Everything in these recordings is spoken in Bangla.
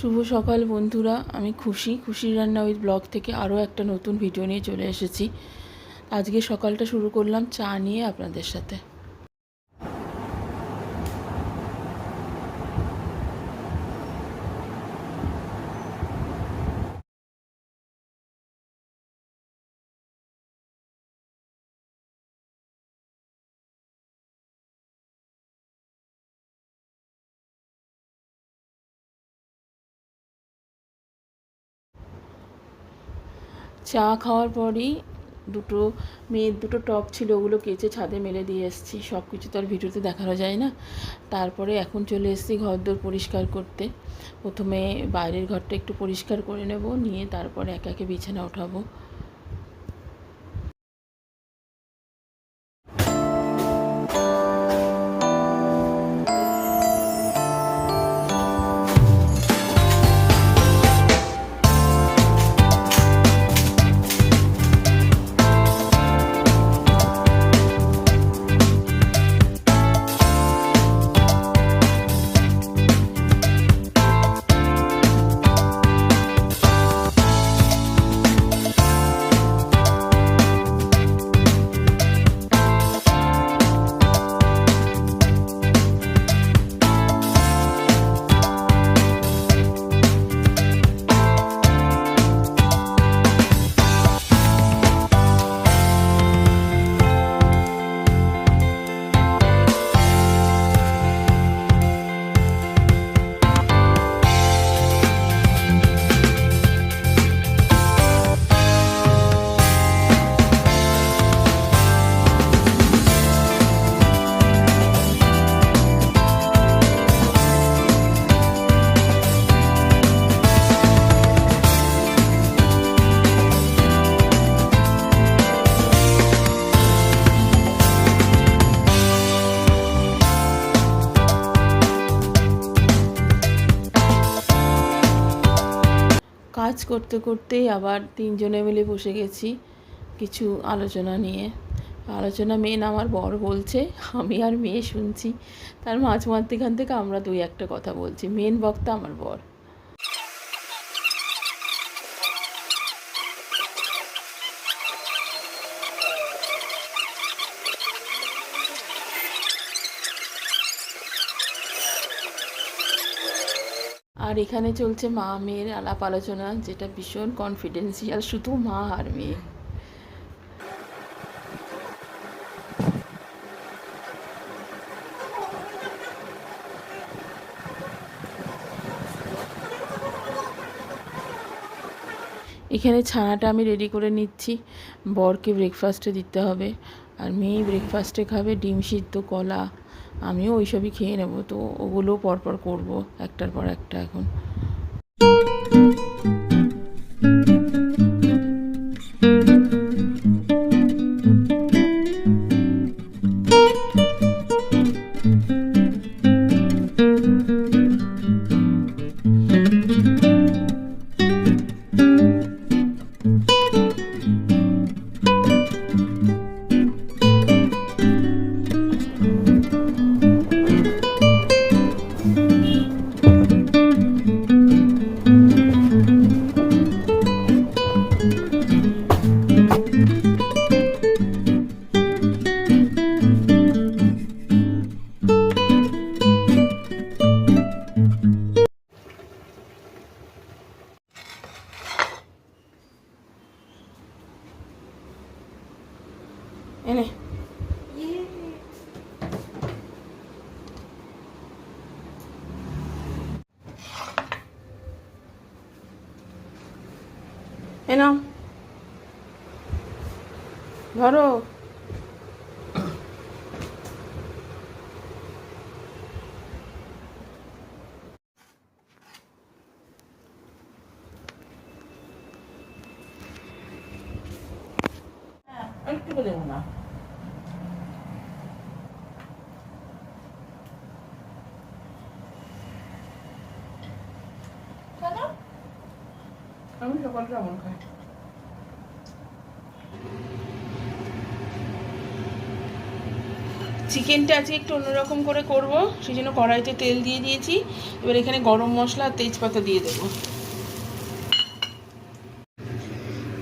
শুভ সকাল বন্ধুরা, আমি খুশি। খুশির রান্না উইথ ব্লগ থেকে আরও একটা নতুন ভিডিও নিয়ে চলে এসেছি। আজকে সকালটা শুরু করলাম চা নিয়ে আপনাদের সাথে। চা খাওয়ার পরই দুটো মেয়ের দুটো টপ ছিল, ওগুলো কেচে ছাদে মেলে দিয়ে এসেছি। সব কিছু তো আর ভিডিওতে দেখানো যায় না। তারপরে এখন চলে এসেছি ঘরদোর পরিষ্কার করতে। প্রথমে বাইরের ঘরটা একটু পরিষ্কার করে নেব, নিয়ে তারপরে একে একে বিছানা ওঠাবো। কাজ করতে করতেই আবার তিনজনে মিলে বসে গেছি কিছু আলোচনা নিয়ে। আলোচনা মেন আমার বর বলছে, আমি আর মেয়ে শুনছি। তার মাঝ মধ্যেখান থেকে আমরা দুই একটা কথা বলছি। মেন বক্তা আমার বর। আর এখানে চলছে মা মেয়ের আলাপ আলোচনা, যেটা ভীষণ কনফিডেন্সিয়াল শুধু মা আর মেয়ে। এখানে ছানাটা আমি রেডি করে নিচ্ছি। বরকে ব্রেকফাস্টে দিতে হবে। আর মেয়ে ব্রেকফাস্টে খাবে ডিম সিদ্ধ, কলা আমিও ওইসবই খেয়ে নেব। তো ওগুলো পরপর করব একটার পর একটা এখন। এনে এ নাও ধরো একটু দেবো না আমি সকালটা এমন খাই চিকেনটা আজকে একটু অন্যরকম করে করব সেই জন্য কড়াইতে তেল দিয়ে দিয়েছি। এবার এখানে গরম মশলা আর তেজপাতা দিয়ে দেবো।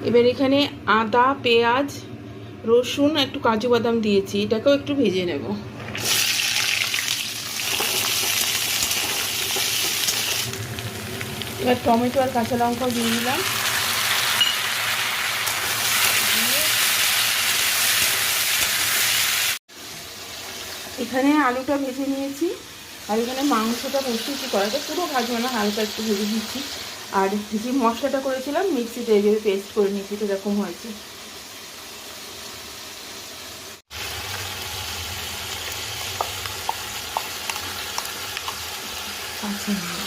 এবার এখানে আদা, পেঁয়াজ, রসুন একটু কাজু বাদাম দিয়েছি, এটাকেও একটু ভেজে নেব। এবার টমেটো আর কাঁচা লঙ্কাও দিয়ে দিলাম। এখানে আলুটা ভেজে নিয়েছি, আর এখানে মাংসটা বসিয়েছি কড়াইতে পুরো ভাজবো না, হালকা একটু ভেজে দিচ্ছি আর যে মশলাটা করেছিলাম, মিক্সিতে এভাবে পেস্ট করে নিয়েছি এরকম হয়েছে। আচ্ছা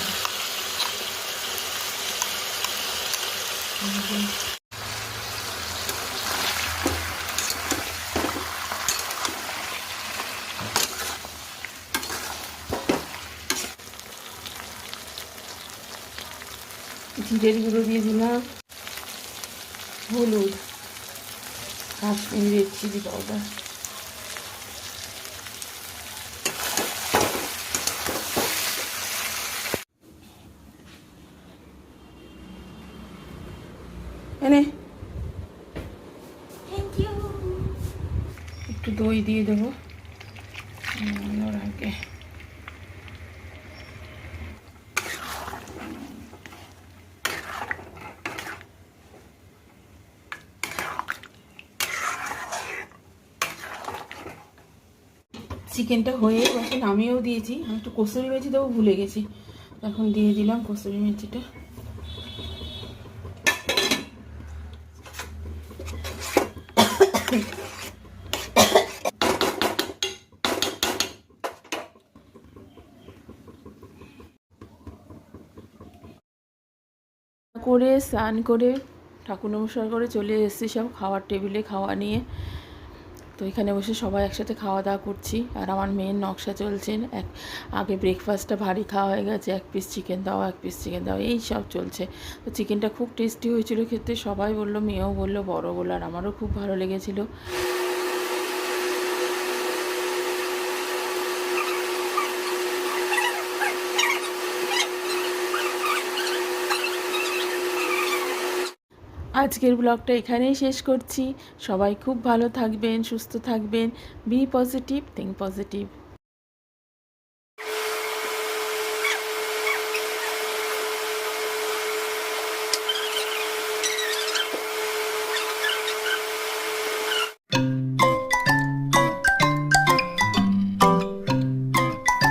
জিরের গুঁড়ো দিয়ে দিলাম হলুদ কাশ্মীরি রেড চিলি পাউডার এনে একটু দই দিয়ে দেবো। আগে। চিকেনটা হয়ে গেছে, নামিয়েও দিয়েছি। আমি একটু কসুরি মেথি দেবো, ভুলে গেছি। এখন দিয়ে দিলাম কসুরি মেথিটা। করে, স্নান করে ঠাকুর নমস্কার করে চলে এসেছি সব খাওয়ার টেবিলে, খাওয়া নিয়ে। তো এখানে বসে সবাই একসাথে খাওয়া দাওয়া করছি। আর আমার মেয়ের নকশা চলছে। এক, আগে ব্রেকফাস্টটা ভারী খাওয়া হয়ে গেছে। এক পিস চিকেন দাও, এক পিস চিকেন দাও, এই সব চলছে। তো চিকেনটা খুব টেস্টি হয়েছিল খেতে। সবাই বলল, মেয়েও বলল বড় বলল, আর আমারও খুব ভালো লেগেছিলো। আজকের ব্লগটা এখানেই শেষ করছি। সবাই খুব ভালো থাকবেন, সুস্থ থাকবেন। B positive think positive